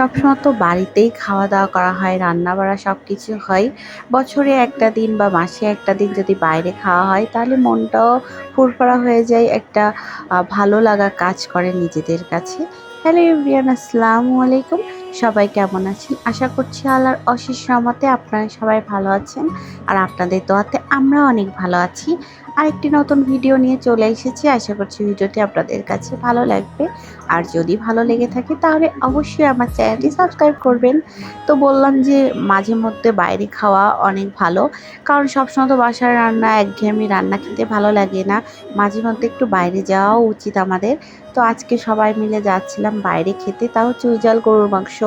সবসময় তো বাড়িতেই খাওয়া দাওয়া করা হয় রান্না বাড়া সব কিছু হয়। বছরে একটা দিন বা মাসে একটা দিন যদি বাইরে খাওয়া হয়, তাহলে মনটাও ফুরফরা হয়ে যায়, একটা ভালো লাগা কাজ করে নিজেদের কাছে। হ্যালো ইব্রিয়ান আসসালামু আলাইকুম। সবাই কেমন আছেন? আশা করছি আল্লাহর অশেষ রহমতে আপনারা সবাই ভালো আছেন আর আপনাদের দোয়াতে আমরা অনেক ভালো আছি। আরেকটি নতুন ভিডিও নিয়ে চলে এসেছি। আশা করছি ভিডিওটি আপনাদের কাছে ভালো লাগবে। আর যদি ভালো লেগে থাকে তাহলে অবশ্যই আমার চ্যানেলটি সাবস্ক্রাইব করবেন। তো বললাম যে মাঝে মধ্যে বাইরে খাওয়া অনেক ভালো। কারণ সবসময় তো বাসার রান্না, একঘেয়েমি রান্না খেতে ভালো লাগে না। মাঝে মধ্যে একটু বাইরে যাওয়াও উচিত আমাদের। তো আজকে সবাই মিলে যাচ্ছিলাম বাইরে খেতে। তাও চুইজাল গরুর মাংস,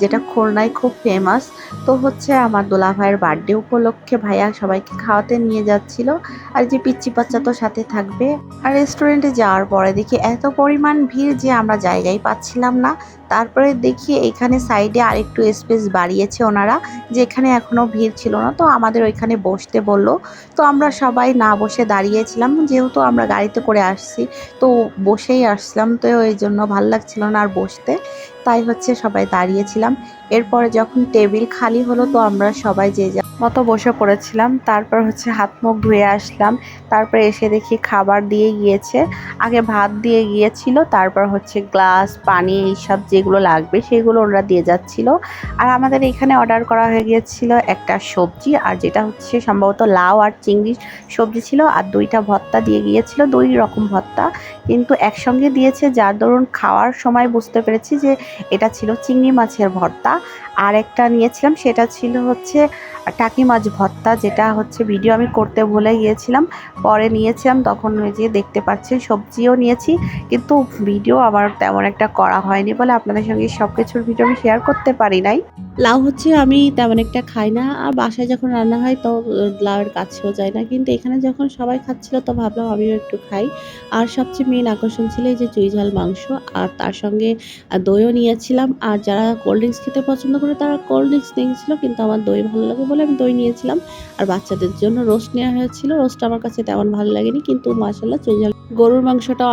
যেটা খুলনায় খুব ফেমাস তো হচ্ছে আমার দোলা ভাইয়ের বার্থডে উপলক্ষে ভাইয়া সবাইকে খাওয়াতে নিয়ে যাচ্ছিল। আর যে পিচ্চি বাচ্চা তো সাথে থাকবে। আর রেস্টুরেন্টে যাওয়ার পরে দেখি এত পরিমাণ ভিড় যে আমরা জায়গায় পাচ্ছিলাম না। তারপরে দেখি এখানে সাইডে আরেকটু স্পেস বাড়িয়েছে ওনারা যে এখানে এখনও ভিড় ছিল না। তো আমাদের ওইখানে বসতে বলল। তো আমরা সবাই না বসে দাঁড়িয়েছিলাম, যেহেতু আমরা গাড়িতে করে আসছি, তো বসেই আসলাম। তো ওই জন্য ভালো লাগছিল না আর বসতে। তাই হচ্ছে সবাই দাঁড়িয়েছিলাম। এরপরে যখন টেবিল খালি হলো তো আমরা সবাই যে যার মতো বসে পড়েছিলাম, তারপর হচ্ছে হাত মুখ ধুয়ে আসলাম। তারপরে এসে দেখি খাবার দিয়ে গিয়েছে, আগে ভাত দিয়ে গিয়েছিল, তারপর হচ্ছে গ্লাস, পানি, এইসব যেগুলো লাগবে সেগুলো ওরা দিয়ে যাচ্ছিল। আর আমাদের এখানে অর্ডার করা হয়ে গিয়েছিল একটা সবজি, আর যেটা হচ্ছে সম্ভবত লাউ আর চিংড়ি সবজি ছিল, আর দুইটা ভত্তা দিয়ে গিয়েছিল, দুই রকম ভত্তা কিন্তু একসঙ্গে দিয়েছে, যার দরুন খাওয়ার সময় বুঝতে পেরেছি যে এটা ছিল চিংড়ি মাছের ভর্তা। আর একটা নিয়েছিলাম, সেটা ছিল হচ্ছে টাকি মাছ ভর্তা, যেটা হচ্ছে ভিডিও আমি করতে ভুলে গিয়েছিলাম। পরে নিয়েছিলাম, তখন ওই যে দেখতে পাচ্ছেন, সবজিও নিয়েছি, কিন্তু ভিডিও আমার তেমন একটা করা হয়নি বলে আপনাদের সঙ্গে সব কিছুর ভিডিও আমি শেয়ার করতে পারি নাই। লাউ হচ্ছে আমি তেমন একটা খাই না, আর বাসায় যখন রান্না হয় তো লাউয়ের কাছেও যায় না, কিন্তু এখানে যখন সবাই খাচ্ছিল তো ভাবলাম আমিও একটু খাই। আর সবচেয়ে মেন আকর্ষণ ছিল এই যে চুইঝাল মাংস, আর তার সঙ্গে দইও নিয়েছিলাম। আর যারা কোল্ড ড্রিঙ্কস খেতে পছন্দ করে, তারা কোল্ড ড্রিঙ্কস নিয়েছিল, কিন্তু আমার দই ভালো লাগে বলে আমি দই নিয়েছিলাম। আর বাচ্চাদের জন্য রোস্ট নেওয়া হয়েছিল। রোস্টটা আমার কাছে তেমন ভালো লাগেনি, কিন্তু মাসাল্লাহ চুইঝাল গরুর মাংসটা